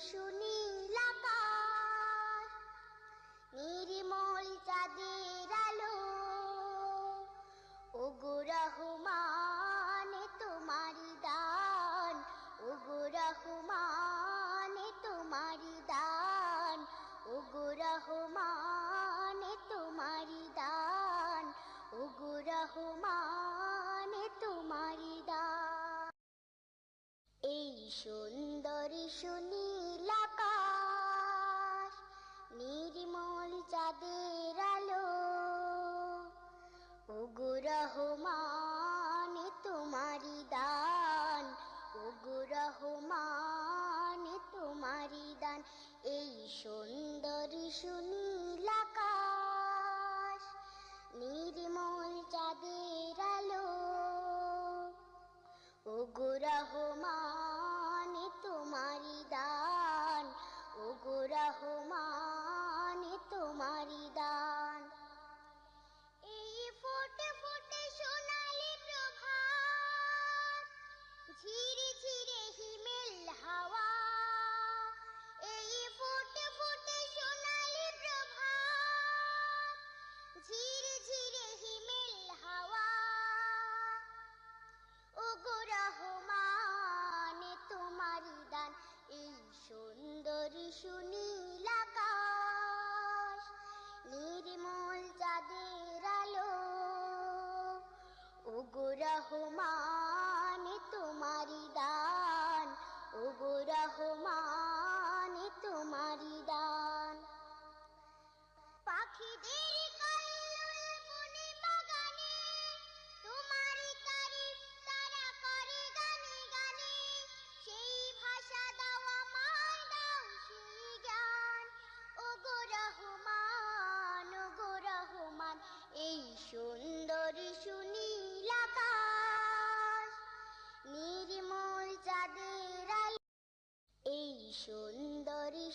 সুন্দরী সুন্দরী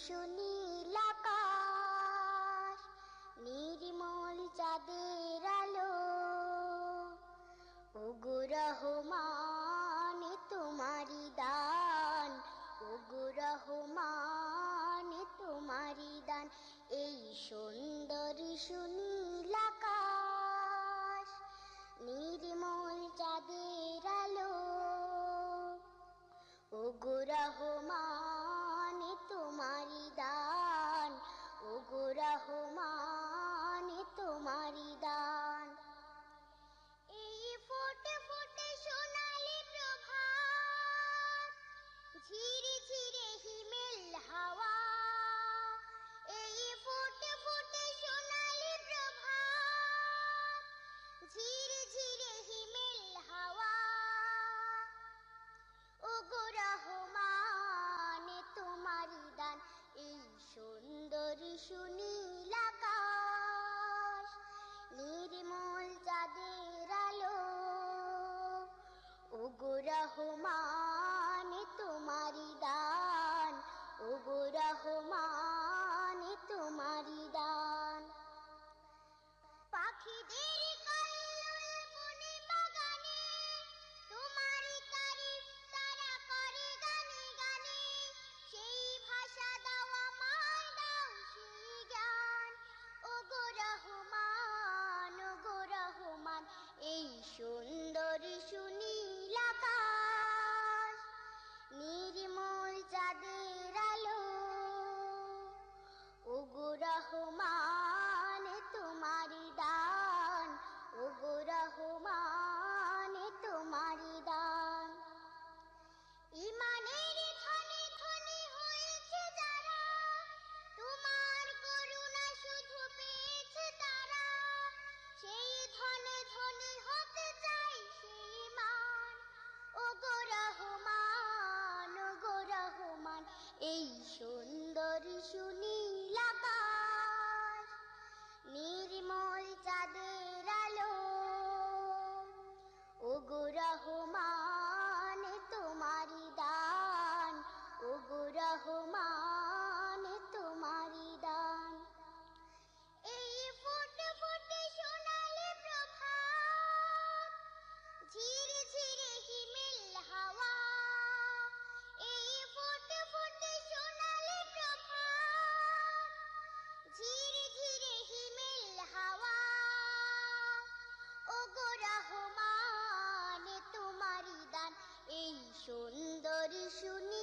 সুনীল আকাশ নির্মল চাঁদের আলো ওগো শুনি Oh my. সুন্দরী শুনি